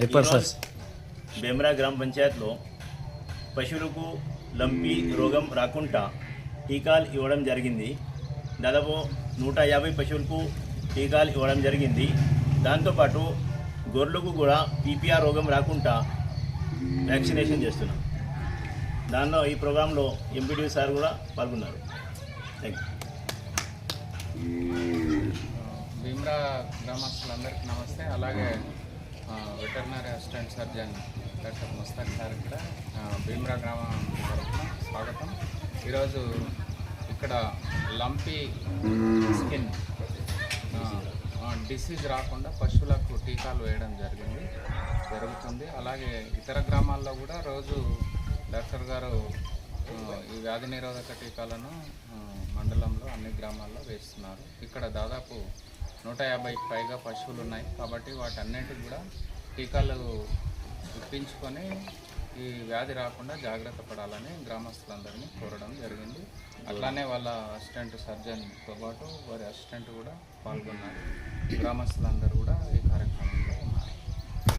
Sir? బెమ్రా గ్రామ పంచాయత్లో పశువులకు lumpy రోగం రాకుండా టీకాలు ఇవ్వడం జరిగింది. దాదాపు నూట యాభై పశువులకు టీకాలు ఇవ్వడం జరిగింది. దాంతోపాటు గొర్రెలకు కూడా పీపీఆర్ రోగం రాకుండా వ్యాక్సినేషన్ చేస్తున్నాం. దానిలో ఈ ప్రోగ్రాంలో ఎంపీడీ సార్ కూడా పాల్గొన్నారు. థ్యాంక్ యూ భీమ్రా గ్రామస్తులందరికీ నమస్తే. అలాగే veterinary assistant surgeon doctor Mushtaq sir ఇక్కడ భీమరా భీమ్రా గ్రామం తరఫున స్వాగతం. ఈరోజు ఇక్కడ లంపీ స్కిన్ డిసీజ్ రాకుండా పశువులకు టీకాలు వేయడం జరిగింది జరుగుతుంది. అలాగే ఇతర గ్రామాల్లో కూడా రోజు డాక్టర్ గారు ఈ వ్యాధి నిరోధక టీకాలను మండలంలో అన్ని గ్రామాల్లో వేస్తున్నారు. ఇక్కడ దాదాపు నూట యాభైకి పైగా పశువులు ఉన్నాయి కాబట్టి వాటన్నిటికి కూడా టీకాలు ఇప్పించుకొని ఈ వ్యాధి రాకుండా జాగ్రత్త పడాలని గ్రామస్తులందరినీ కోరడం జరిగింది. అట్లానే వాళ్ళ అసిస్టెంట్ సర్జన్తో పాటు వారి అసిస్టెంట్ కూడా పాల్గొన్నారు. గ్రామస్తులందరూ కూడా ఈ